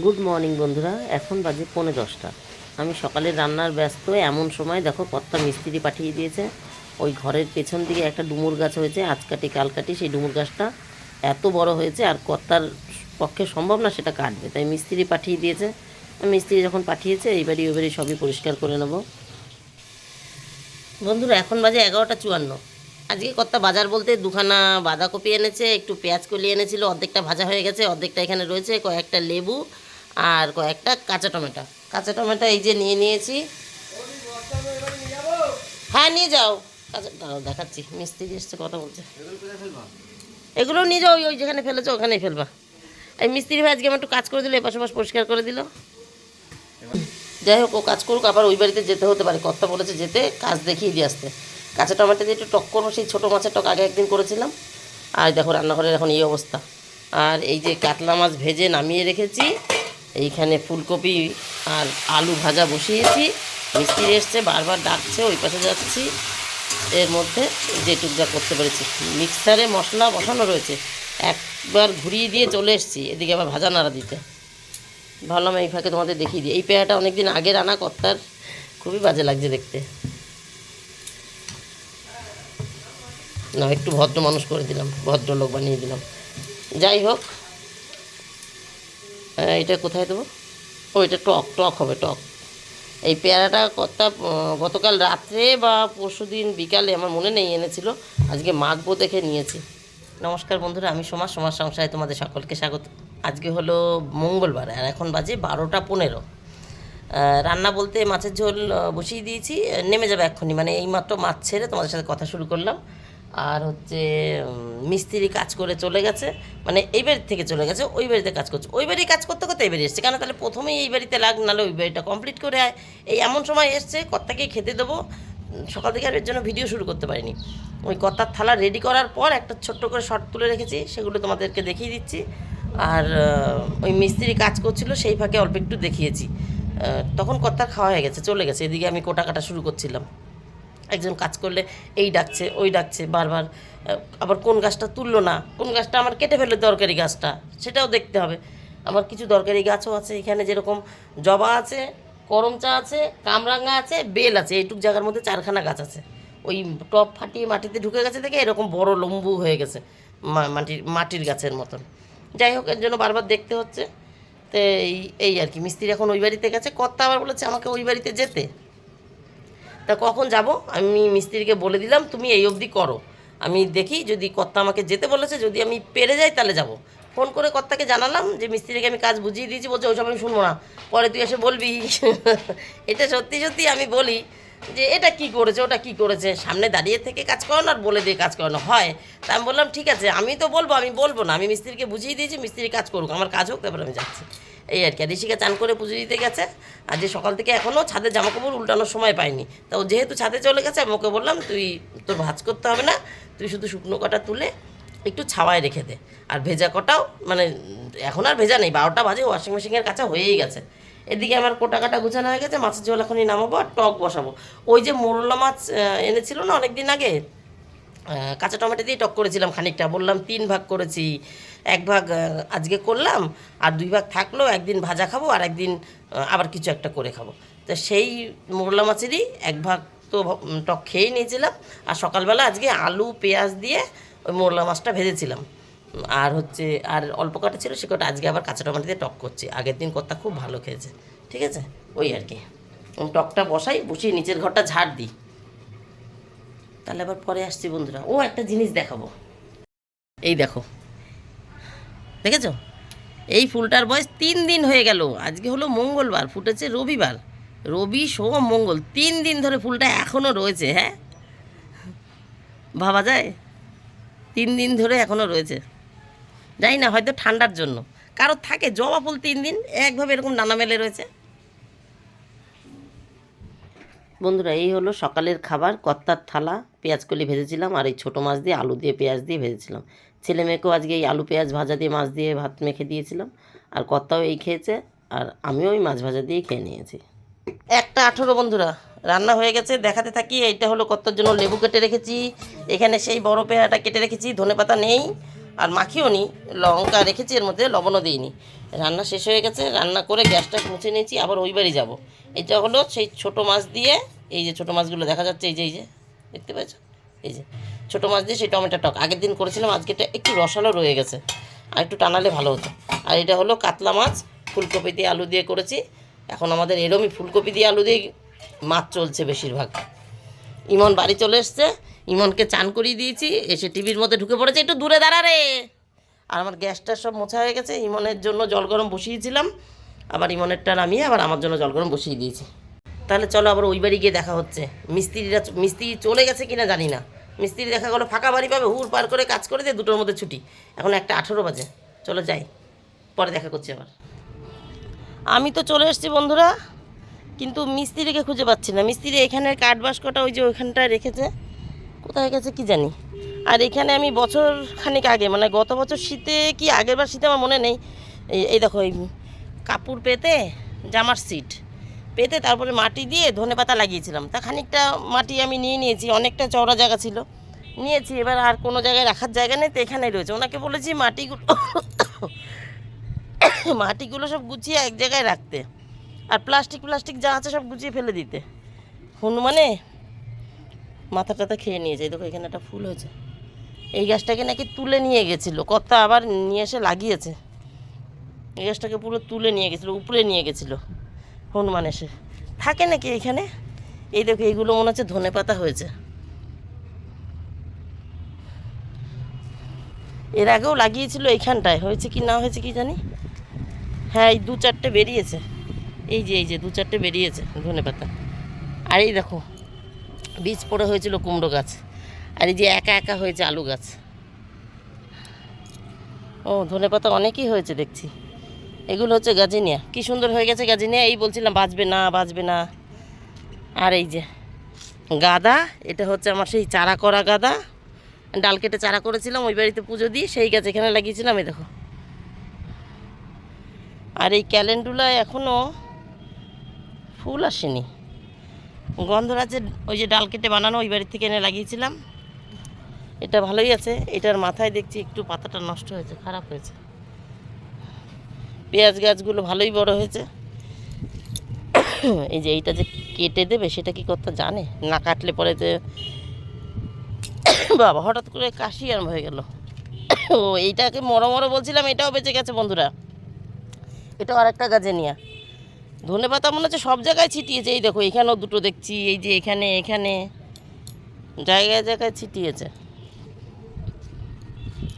Good morning বন্ধুরা। এখন বাজে পৌনে দশটা। আমি সকালে রান্নার ব্যস্ত, এমন সময় দেখো কর্তা মিস্ত্রি পাঠিয়ে দিয়েছে। ওই ঘরের পেছন দিকে একটা ডুমুর গাছ হয়েছে আজ কাটি কাল কাটি সেই ডুমুর গাছটা এত বড় হয়েছে, আর কর্তার পক্ষে সম্ভব না সেটা কাটবে। তাই মিস্ত্রি পাঠিয়ে দিয়েছে। মিস্ত্রি যখন পাঠিয়েছে, এইবারই ওইবারই সবই পরিষ্কার করে নেব। বন্ধুরা, এখন বাজে এগারোটা চুয়ান্ন। আজকে কর্তা বাজার বলতে দুখানা বাঁধাকপি এনেছে, একটু পেঁয়াজ কলি এনেছিল, অর্ধেকটা ভাজা হয়ে গেছে, অর্ধেকটা এখানে রয়েছে, কয়েকটা লেবু আর কয়েকটা কাঁচা টমেটো। কাঁচা টমেটো এই যে নিয়ে নিয়েছি। হ্যাঁ নিয়ে যাও। কাঁচা দেখাচ্ছি। মিস্ত্রি এসছে, কথা বলছে। এগুলো নিয়ে যাও, ওই যেখানে ফেলেছো, ওখানেই ফেলবা। এই মিস্ত্রি ভাই আজকে আমার একটু কাজ করে দিল, এপাশ ওপাশ পরিষ্কার করে দিল। যাই হোক, ও কাজ করুক, আবার ওই বাড়িতে যেতে হতে পারে। কর্তা বলেছে যেতে, কাজ দেখিয়ে দিয়ে আসতে। কাঁচা টমেটো দিয়ে একটু টক করব, সেই ছোটো মাছের টক আগে একদিন করেছিলাম। আর দেখো রান্নাঘরের এখন এই অবস্থা। আর এই যে কাতলা মাছ ভেজে নামিয়ে রেখেছি, এইখানে ফুলকপি আর আলু ভাজা বসিয়েছি। মিস্ত্রি এসছে, বারবার ডাকছে, ওই পাশে যাচ্ছি। এর মধ্যে যেটুক যা করতে পেরেছি। মিক্সারে মশলা বসানো রয়েছে। একবার ঘুরিয়ে দিয়ে চলে এসেছি, এদিকে আবার ভাজা নাড়া দিতে। ভাবলাম এই ফাঁকে তোমাদের দেখিয়ে দিই। এই পেয়ারাটা অনেকদিন আগে রান্না কর্তার খুবই বাজে লাগছে দেখতে। না একটু ভদ্র মানুষ করে দিলাম ভদ্রলোক বানিয়ে দিলাম। যাই হোক এটা কোথায় দেবো? ও এটা টক টক হবে টক। এই পেয়ারাটা আহ, গতকাল রাত্রে বা পরশু দিন বিকালে আমার মনে নেই এনেছিল। আজকে মাখবো দেখে নিয়েছি। নমস্কার বন্ধুরা আমি সমাজ সমাজ সংসারে তোমাদের সকলকে স্বাগত। আজকে হলো মঙ্গলবার আর এখন বাজে বারোটা পনেরো। রান্না বলতে মাছের ঝোল বসিয়ে দিয়েছি। নেমে যাবে এক্ষুনি মানে এইমাত্র মাছ ছেড়ে তোমাদের সাথে কথা শুরু করলাম। আর হচ্ছে মিস্ত্রি কাজ করে চলে গেছে। মানে এই বাড়ি থেকে চলে গেছে, ওই বাড়িতে কাজ করছে। ওই বাড়ি কাজ করতে করতে এই বাড়ি এসছে। কেন তাহলে প্রথমেই এই বাড়িতে লাগ, নাহলে ওই বাড়িটা কমপ্লিট করে আয়। এই এমন সময় এসছে, কর্তাকে খেতে দেবো। সকাল থেকে আর এর জন্য ভিডিও শুরু করতে পারিনি। ওই কর্তার থালা রেডি করার পর একটা ছোট্ট করে শর্ট তুলে রেখেছি, সেগুলো তোমাদেরকে দেখিয়ে দিচ্ছি। আর ওই মিস্ত্রি কাজ করছিল, সেই ফাঁকে অল্প একটু দেখিয়েছি। তখন কর্তার খাওয়া হয়ে গেছে, চলে গেছে। এদিকে আমি কোটা কাটা শুরু করছিলাম। একজন কাজ করলে এই ডাকছে, ওই ডাকছে বারবার। আবার কোন গাছটা তুললো না, কোন গাছটা আমার কেটে ফেলল দরকারি গাছটা, সেটাও দেখতে হবে। আমার কিছু দরকারি গাছও আছে, এখানে যেরকম জবা আছে, করমচা আছে কামরাঙ্গা আছে, বেল আছে, এইটুক জায়গার মধ্যে চারখানা গাছ আছে। ওই টপ ফাটিয়ে মাটিতে ঢুকে গেছে দেখে এরকম বড় লম্বু হয়ে গেছে মাটির মাটির গাছের মতন। যাই হোক, এর জন্য বারবার দেখতে হচ্ছে। তো এই এই আর কি, মিস্ত্রি এখন ওই বাড়িতে গেছে। কর্তা আবার বলেছে আমাকে ওই বাড়িতে যেতে। তা কখন যাব? আমি মিস্ত্রিকে বলে দিলাম, তুমি এই অবধি করো। আমি দেখি যদি কর্তা আমাকে যেতে বলেছে, যদি আমি পেরে যাই তাহলে যাব। ফোন করে কর্তাকে জানালাম যে মিস্ত্রিকে আমি কাজ বুঝিয়ে দিয়েছি, বলছে ওইসব আমি শুনব না। পরে তুই এসে বলবি। এটা সত্যি সত্যি আমি বলি যে এটা কি করেছে, ওটা কি করেছে? সামনে দাঁড়িয়ে থেকে কাজ করানো আর বলে দিয়ে কাজ করানো হয়। তা আমি বললাম, ঠিক আছে, আমি তো বলব, আমি বলব না। আমি মিস্ত্রিকে বুঝিয়ে দিয়েছি, মিস্ত্রি কাজ করুক, আমার কাজ হোক, তারপরে আমি যাচ্ছি। এই আর কি। ঋষিকা চান করে পুজো দিতে গেছে। আর যে সকাল থেকে এখনও ছাদে জামা কাপড় উল্টানোর সময় পাইনি তা ও যেহেতু ছাদে চলে গেছে, আমি ওকে বললাম, তুই, তোর ভাজ করতে হবে না। তুই শুধু শুকনো কটা তুলে একটু ছাওয়ায় রেখে দে। আর ভেজা কটাও মানে এখন আর ভেজা নেই, বারোটা বাজে ওয়াশিং মেশিনের কাছে হয়েই গেছে। এদিকে আমার কোটা কাটা গুছানো হয়ে গেছে, মাছের ঝোল এখনই নামাবো আর টক বসাবো। ওই যে মোরলা মাছ এনেছিল না অনেক দিন আগে কাঁচা টমেটো দিয়ে টক করেছিলাম খানিকটা। বললাম, তিন ভাগ করেছি। এক ভাগ আজকে করলাম, আর দুই ভাগ থাকল, একদিন ভাজা খাব, আর একদিন আবার কিছু একটা করে খাব। তো সেই মোরলা মাছেরই এক ভাগ তো টক খেয়েই নিয়েছিলাম। আর সকালবেলা আজকে আলু, পেঁয়াজ দিয়ে ওই মোরলা মাছটা ভেজেছিলাম। আর হচ্ছে, আর অল্প কাটা ছিল, সে কটা আজকে আবার কাঁচা টমেটো দিয়ে টক করছি। আগের দিন কর্তা খুব ভালো খেয়েছে। ঠিক আছে? ওই আর কি। টকটা বসাই, বসিয়ে নিচের ঘরটা ঝাড় দিই। তাহলে আবার পরে আসছি বন্ধুরা। ও একটা জিনিস দেখাবো। এই দেখো। দেখেছ? এই ফুলটার বয়স তিন দিন হয়ে গেল। আজকে হলো মঙ্গলবার, ফুটেছে রবিবার। রবি, সোম, মঙ্গল, তিন দিন ধরে ফুলটা এখনও রয়েছে হ্যাঁ? ভাবা যায়? তিন দিন ধরে এখনও রয়েছে। জানি না, হয়তো ঠান্ডার জন্য। কারোর থাকে, জবা ফুল তিন দিন, একভাবে এরকম নানা মেলে রয়েছে। বন্ধুরা, এই হলো সকালের খাবার। কত্তার থালা পেঁয়াজ কলি ভেজেছিলাম আর এই ছোটো মাছ দিয়ে আলু দিয়ে পেঁয়াজ দিয়ে ভেজেছিলাম। ছেলে মেয়েকেও আজকে এই আলু পেঁয়াজ ভাজা দিয়ে, মাছ দিয়ে ভাত মেখে দিয়েছিলাম। আর কর্তাও এই খেয়েছে আর আমিও ওই মাছ ভাজা দিয়েই খেয়ে নিয়েছি। একটা আঠেরো বন্ধুরা, রান্না হয়ে গেছে, দেখাতে থাকি। এইটা হলো কর্তার জন্য লেবু কেটে রেখেছি। এখানে সেই বড় পেঁয়াটা কেটে রেখেছি, ধনে পাতা নেই আর মাখিও নি, লঙ্কা রেখেছি, এর মধ্যে লবণও দিইনি। রান্না শেষ হয়ে গেছে, রান্না করে গ্যাসটা মুছে নিয়েছি, আবার ওই বাড়ি যাব। এটা হলো সেই ছোট মাছ দিয়ে এই যে ছোটো মাছগুলো দেখা যাচ্ছে, এই যে এই যে, দেখতে পাচ্ছ এই যে, ছোটো মাছ দিয়ে সেই টমেটো টক। আগের দিন করেছিলাম, আজকে এটা একটু রসালো রয়ে গেছে, আর একটু টানালে ভালো হতো। আর এটা হলো কাতলা মাছ, ফুলকপি দিয়ে আলু দিয়ে করেছি। এখন আমাদের এরমই ফুলকপি দিয়ে আলু দিয়ে মাছ চলছে বেশিরভাগ। ইমন বাড়ি চলে এসছে, ইমনকে চান করিয়ে দিয়েছি, এসে টিভির মধ্যে ঢুকে পড়েছে, একটু দূরে দাঁড়া রে! আর আমার গ্যাসটা সব মোছা হয়ে গেছে, ইমনের জন্য জল গরম বসিয়েছিলাম, আবার ইমনেরটা নামিয়ে আবার আমার জন্য জল গরম বসিয়ে দিয়েছি। তাহলে চলো আবার ওই বাড়ি গিয়ে দেখা হচ্ছে। মিস্ত্রিরা মিস্ত্রি চলে গেছে কিনা জানি না। মিস্ত্রি দেখা গেলো, ফাঁকা বাড়ি পাবে হুড় পার করে কাজ করে দিয়ে দুটোর মধ্যে ছুটি। এখন একটা আঠেরো বাজে। চলো যাই। পরে দেখা করছি আবার। আমি তো চলে এসেছি বন্ধুরা, কিন্তু মিস্ত্রিকে খুঁজে পাচ্ছি না। মিস্ত্রি এখানের কাঠ বাস্কটা ওই যে ওইখানটায় রেখেছে। কোথায় গেছে কি জানি। আর এখানে আমি বছর খানিক আগে মানে গত বছর শীতে কি আগের বার শীতে আমার মনে নেই এই দেখো, এই কাপড় পেতে জামার সিট। পেতে তারপরে মাটি দিয়ে ধনে পাতা লাগিয়েছিলাম। তা খানিকটা মাটি আমি নিয়ে নিয়েছি, অনেকটা চওড়া জায়গা ছিল। নিয়েছি, এবার আর কোনো জায়গায় রাখার জায়গা নেই, তো এখানেই রয়েছে। ওনাকে বলেছি মাটিগুলো মাটিগুলো সব গুছিয়ে এক জায়গায় রাখতে। আর প্লাস্টিক প্লাস্টিক যা আছে সব গুছিয়ে ফেলে দিতে। হনুমানে মাথা টাথা খেয়ে নিয়েছে। এই দেখো, এখানে একটা ফুল হয়েছে। এই গাছটাকে নাকি তুলে নিয়ে গেছিল। কর্তা আবার নিয়ে এসে লাগিয়েছে। এই গাছটাকে পুরো তুলে নিয়ে গেছিল উপরে নিয়ে গেছিল। হনুমান এসে। থাকে নাকি এখানে? এই দেখো এইগুলো মনে হচ্ছে ধনে পাতা হয়েছে। এর আগেও লাগিয়েছিল এইখানটায়। হয়েছে কি না হয়েছে কি জানি? হ্যাঁ এই দু চারটে বেরিয়েছে। এই যে এই যে, দু চারটে বেরিয়েছে ধনে পাতা। আর এই দেখো, বীজ পড়ে হয়েছিল কুমড়ো গাছ। আর এই যে একা একা হয়েছে আলু গাছ। ও, ধনে পাতা অনেকই হয়েছে দেখছি। এগুলো হচ্ছে গাজিনিয়া। কি সুন্দর হয়ে গেছে গাজিনিয়া? এই বলছিলাম বাঁচবে না বাঁচবে না। আর এই যে, গাদা, এটা হচ্ছে আমার সেই চারা করা গাদা। ডাল কেটে চারা করেছিলাম, ওই বাড়িতে পুজো দিই সেই গাছ এখানে লাগিয়েছিলাম, এই দেখো। আর এই ক্যালেন্ডুলায় এখনও ফুল আসেনি। গন্ধরাজের ওই যে ডাল কেটে বানানো, ওই বাড়ি থেকে এনে লাগিয়েছিলাম। এটা ভালোই আছে, এটার মাথায় দেখছি একটু পাতাটা নষ্ট হয়েছে, খারাপ হয়েছে। পেঁয়াজ গাছগুলো ভালোই বড় হয়েছে। এই যে এইটা যে কেটে দেবে সেটা কি করতে জানে? না কাটলে পরে যে বাবা, হঠাৎ করে কাশি আরম্ভ হয়ে গেল। ও, এইটাকে মরো মরো বলছিলাম, এটাও বেঁচে গেছে বন্ধুরা। এটাও আরেকটা গাজেনিয়া ধনে পাতা মনে হচ্ছে সব জায়গায় ছিটিয়েছে। এই দেখো, এখানেও দুটো দেখছি, এই যে এখানে এখানে। জায়গায় জায়গায় ছিটিয়েছে।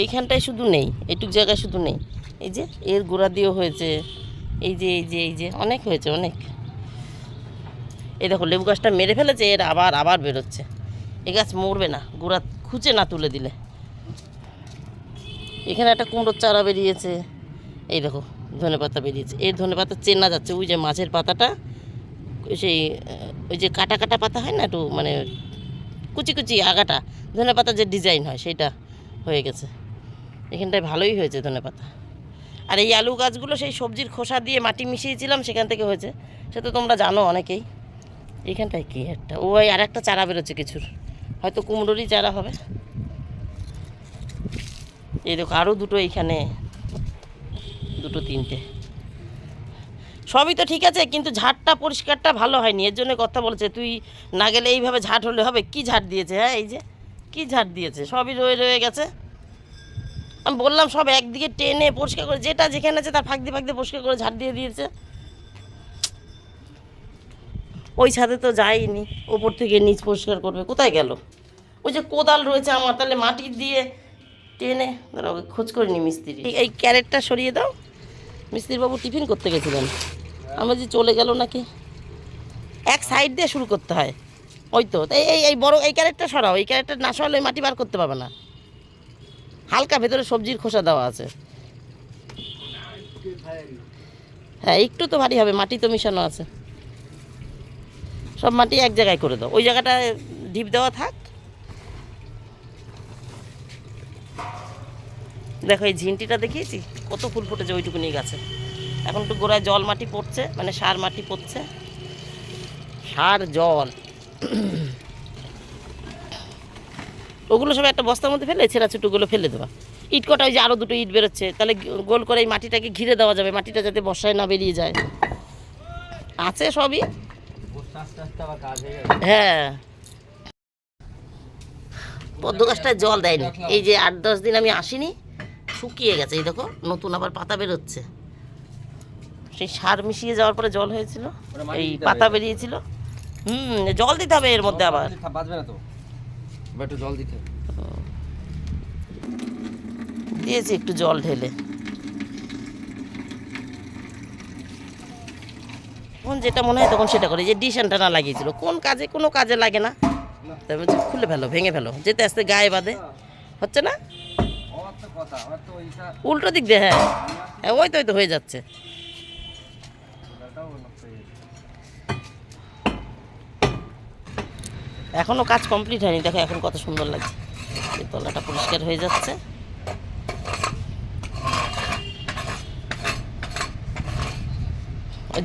এইখানটায় শুধু নেই, এইটুক জায়গায় শুধু নেই। এই যে, এর গোড়া দিয়েও হয়েছে। এই যে এই যে এই যে, অনেক হয়েছে, অনেক। এই দেখো, লেবু গাছটা মেরে ফেলেছে, এর আবার আবার বেরোচ্ছে। এই গাছ মরবে না, গোড়া খুঁচে না তুলে দিলে। এখানে একটা কুমড়োর চারা বেরিয়েছে। এই দেখো, ধনে পাতা বেরিয়েছে। এর ধনে পাতা চেনা যাচ্ছে, ওই যে মাছের পাতাটা, সেই, ওই যে কাটা কাটা পাতা হয় না একটু মানে কুচি কুচি আগাটা, ধনে পাতা যে ডিজাইন হয়, সেটা হয়ে গেছে। এখানটায় ভালোই হয়েছে ধনে পাতা। আর এই আলু গাছগুলো সেই সবজির খোসা দিয়ে মাটি মিশিয়েছিলাম, সেখান থেকে হয়েছে। সে তো তোমরা জানো অনেকেই। এইখানটায় কি একটা? ওই আর একটা চারা বেরোচ্ছে কিছুর। হয়তো কুমড়োরই চারা হবে। এই দেখো আরও দুটো এইখানে। দুটো, তিনটে। সবই তো ঠিক আছে, কিন্তু ঝাড়টা পরিষ্কারটা ভালো হয়নি। এর জন্য কথা বলছে, তুই না গেলে এইভাবে ঝাড় হলে হবে। কি ঝাড় দিয়েছে হ্যাঁ এই যে? কি ঝাড় দিয়েছে? সবই রয়ে রয়ে গেছে। আমি বললাম, সব একদিকে টেনে পরিষ্কার করে, যেটা যেখানে আছে তার ফাঁক দিয়ে ফাঁক দিয়ে পরিষ্কার করে ঝাড় দিয়ে দিয়েছে। ওই ছাদে তো যায়নি ওপর থেকে নিচ পরিষ্কার করবে, কোথায় গেল? ওই যে কোদাল রয়েছে আমার, তাহলে মাটি দিয়ে টেনে ওকে খোঁজ করিনি মিস্ত্রি। এই- ক্যারেটটা সরিয়ে দাও। মিস্ত্রিবাবু টিফিন করতে গেছিলেন। আমরা যে চলে গেল নাকি? এক সাইড দিয়ে শুরু করতে হয়। ওই তো এই এই বড়, এই ক্যারেটটা সরাও, এই ক্যারেটটা না সরালে মাটি বার করতে পারবে না। হালকা ভেতরে সবজির খোসা দেওয়া আছে। হ্যাঁ একটু তো ভারী হবে, মাটি তো মিশানো আছে। সব মাটি এক জায়গায় করে দাও। ওই জায়গাটা ঢিপ দেওয়া থাক। দেখো, এই ঝিনটিটা দেখিয়েছি? কত ফুল ফুটেছে ওইটুকুনি গাছে। এখন একটু গোড়ায় জল মাটি পড়ছে মানে সার মাটি পড়ছে। সার, জল। ওগুলো সব একটা বস্তার মধ্যে ফেলে ছেঁড়া ছুটোগুলো ফেলে দেওয়া ইট কটা ওই যে আরও দুটো ইট বেরোচ্ছে তাহলে গোল করে এই মাটিটাকে ঘিরে দেওয়া যাবে মাটিটা যাতে বর্ষায় না বেরিয়ে যায়। আছে সবই। হয়ে। পদ্ম গাছটায় জল দেয়নি। এই যে আট দশ দিন আমি আসিনি শুকিয়ে গেছে এই দেখো নতুন আবার পাতা বেরোচ্ছে। সেই সার মিশিয়ে যাওয়ার পরে জল হয়েছিল এই পাতা বেরিয়েছিল। হুম জল দিতে হবে এর মধ্যে আবার জল বাঁচবে না তো এবার একটু জল দিতে দিয়েছি একটু জল ঢেলে। তখন যেটা মনে হয় তখন সেটা করে যে ডিশ অ্যান্টানা লাগিয়েছিল। কোন কাজে কোনো কাজে লাগে না। তারপর খুলে ফেলো ভেঙে ফেলো। যেতে আসতে গায়ে বাঁধে। হচ্ছে না? উল্টো দিক দিয়ে হ্যাঁ। হ্যাঁ ওই তো ওই তো হয়ে যাচ্ছে। এখনও কাজ কমপ্লিট হয়নি। দেখো এখন কত সুন্দর লাগছে। এই তলাটা পরিষ্কার হয়ে যাচ্ছে।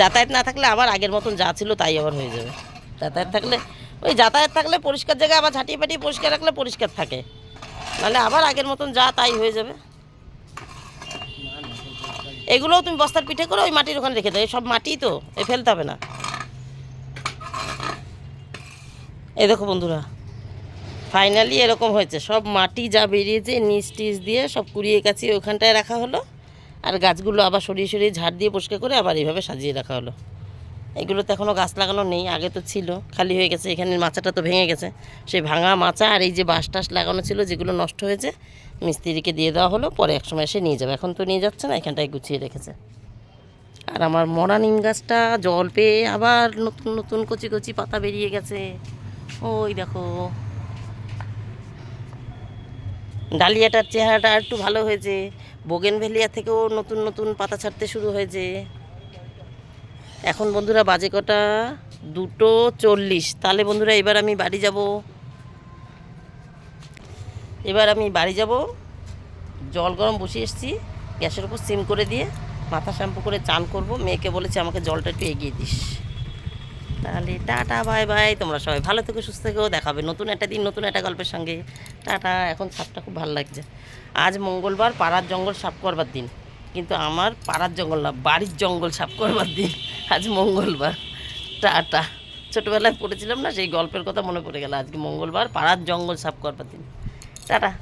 যাতায়াত না থাকলে আবার আগের মতন যা ছিল তাই আবার হয়ে যাবে। যাতায়াত থাকলে, ওই যাতায়াত থাকলে পরিষ্কার জায়গায় আবার ঝাঁটিয়ে পাটিয়ে পরিষ্কার রাখলে পরিষ্কার থাকে। নাহলে আবার আগের মতন যা তাই হয়ে যাবে। এগুলোও তুমি বস্তার পিঠে করে ওই মাটির ওখানে রেখে দাও। সব মাটি তো, এ ফেলতে হবে না। এই দেখো বন্ধুরা ফাইনালি এরকম হয়েছে। সব মাটি যা বেরিয়েছে, নিচ টিচ দিয়ে সব কুড়িয়ে কাছিয়ে ওখানটায় রাখা হলো। আর গাছগুলো আবার সরিয়ে সরিয়ে ঝাড় দিয়ে পরিষ্কার করে আবার এইভাবে সাজিয়ে রাখা হলো। এগুলো তো এখনও গাছ লাগানো নেই, আগে তো ছিল, খালি হয়ে গেছে। এখানে মাচাটা তো ভেঙে গেছে। সেই ভাঙা মাচা আর এই যে বাঁশ টাস লাগানো ছিল, যেগুলো নষ্ট হয়েছে, মিস্ত্রিকে দিয়ে দেওয়া হলো। পরে একসময় এসে নিয়ে যাবে। এখন তো নিয়ে যাচ্ছে না, এখানটায় গুছিয়ে রেখেছে। আর আমার মরা নিম গাছটা জল পেয়ে আবার নতুন নতুন কচি কচি পাতা বেরিয়ে গেছে। ওই দেখো। ডালিয়াটার চেহারাটা একটু ভালো হয়েছে। বোগেনভেলিয়া থেকেও নতুন নতুন পাতা ছাড়তে শুরু হয়েছে। এখন বন্ধুরা বাজে কটা? দুটো চল্লিশ। তাহলে বন্ধুরা এবার আমি বাড়ি যাব। এবার আমি বাড়ি যাব। জল গরম বসিয়ে এসেছি। গ্যাসের উপর সিম করে দিয়ে মাথা শ্যাম্পু করে চান করব। মেয়েকে বলেছি আমাকে জলটা একটু এগিয়ে দিস। তাহলে টাটা, বাই বাই। তোমরা সবাই ভালো থেকো, সুস্থ থেকো। দেখাবে নতুন একটা দিন, নতুন একটা গল্পের সঙ্গে। টাটা, এখন সাপটা খুব ভালো লাগছে। আজ মঙ্গলবার পাড়ার জঙ্গল সাফ করবার দিন। কিন্তু আমার পাড়ার জঙ্গল না, বাড়ির জঙ্গল সাফ করবার দিন। আজ মঙ্গলবার। টাটা। ছোটোবেলায় পড়েছিলাম না, সেই গল্পের কথা মনে পড়ে গেল। আজকে মঙ্গলবার পাড়ার জঙ্গল সাফ করবার দিন। টাটা।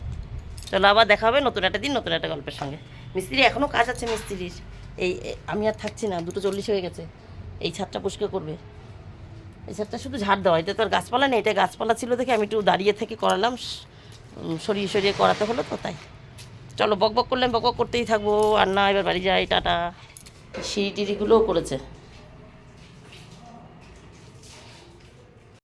চলো আবার দেখা হবে নতুন একটা দিন, নতুন একটা গল্পের সঙ্গে। মিস্ত্রি এখনও কাজ আছে, মিস্ত্রির। এই, আমি আর থাকছি না, দুটো চল্লিশ হয়ে গেছে। এই ছাদটা পরিষ্কার করবে। ছাদটা শুধু ঝাড় দেওয়া, এটা তো আর গাছপালা নেই, এটা গাছপালা ছিল দেখে আমি একটু দাঁড়িয়ে থেকে করালাম সরিয়ে সরিয়ে করাতে হলো তো তাই। চলো বক বক করলাম, বক বক করতেই থাকব, আর না, এবার বাড়ি যাই, টাটা। সিঁড়ি টিড়িগুলোও করেছে।